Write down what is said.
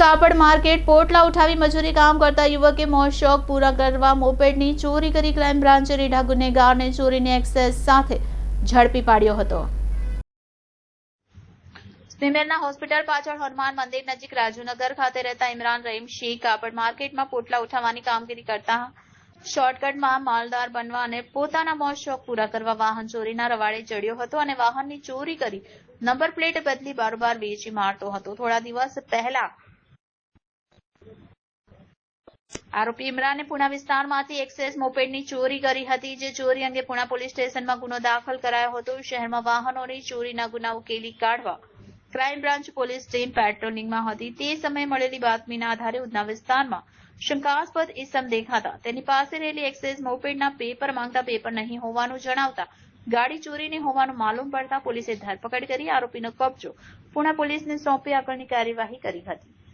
કાપડ માર્કેટ પોટલા ઉઠાવી મજૂરી કામ કરતા યુવકે મોત શોખ પૂરા કરવા મોપેડની ચોરી કરી ક્રાઇમ બ્રાન્ચે રીઢા ગુનેગારને ચોરીની એક્સેસ સાથે ઝડપી પાડ્યો હતો. સ્મીમેરના હોસ્પિટલ પાછળ હનુમાન મંદિર નજીક રાજુનગર ખાતે રહેતા ઇમરાન રહીમ શેખ કાપડ માર્કેટમાં પોટલા ઉઠાવવાની કામગીરી કરતા શોર્ટકટમાં માલદાર બનવા અને પોતાના મોત શોખ પૂરા કરવા વાહન ચોરીના રવાડે ચડ્યો હતો અને વાહનની ચોરી કરી નંબર પ્લેટ બદલી બારોબાર વેચી મારતો હતો. થોડા દિવસ પહેલા આરોપી ઇમરાને પુણા વિસ્તારમાંથી એક્સેસ મોપેડની ચોરી કરી હતી, જે ચોરી અંગે પુણા પોલીસ સ્ટેશનમાં ગુનો દાખલ કરાયો હતો. શહેરમાં વાહનોની ચોરીના ગુના ઉકેલી કાઢવા ક્રાઇમ બ્રાન્ચ પોલીસ ટીમ પેટ્રોલિંગમાં હતી. તે સમયે મળેલી બાતમીના આધારે ઉધના વિસ્તારમાં શંકાસ્પદ ઇસમ દેખાતા. તેની પાસે રહેલી એક્સેસ મોપેડના પેપર માંગતા પેપર નહીં હોવાનું જણાવતા ગાડી ચોરીની હોવાનું માલુમ પડતા પોલીસે ધરપકડ કરી આરોપીનો કબજો પુણા પોલીસને સોંપી આગળની કાર્યવાહી કરી હતી.